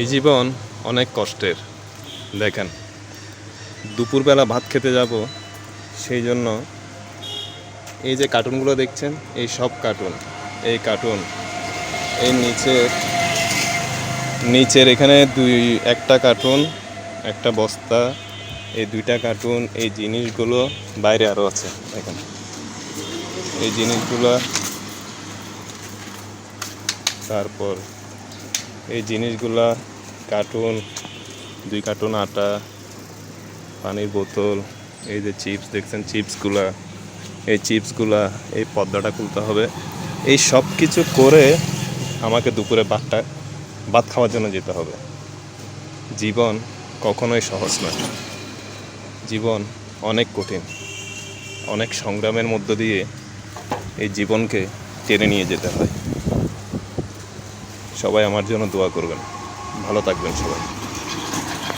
এই জীবন অনেক কষ্টের। দেখেন, দুপুরবেলা ভাত খেতে যাব, সেই জন্য এই যে কার্টুনগুলো দেখছেন, এই সব কার্টুন, এই কার্টুন, এই নিচের নিচের এখানে দুই, একটা কার্টুন, একটা বস্তা, এই দুইটা কার্টুন, এই জিনিসগুলো বাইরে আরও আছে, দেখেন। এই জিনিসগুলো, তারপর এই জিনিসগুলা কার্টুন দুই কার্টুন আটা, পানির বোতল, এই যে চিপস দেখছেন চিপসগুলা এই চিপসগুলা এই পর্দাটা খুলতে হবে। এই সব কিছু করে আমাকে দুপুরে ভাতটা, ভাত খাওয়ার জন্য যেতে হবে। জীবন কখনোই সহজ নয়। জীবন অনেক কঠিন। অনেক সংগ্রামের মধ্য দিয়ে এই জীবনকে টেনে নিয়ে যেতে হয়। সবাই আমার জন্য দোয়া করবেন। ভালো থাকবেন সবাই।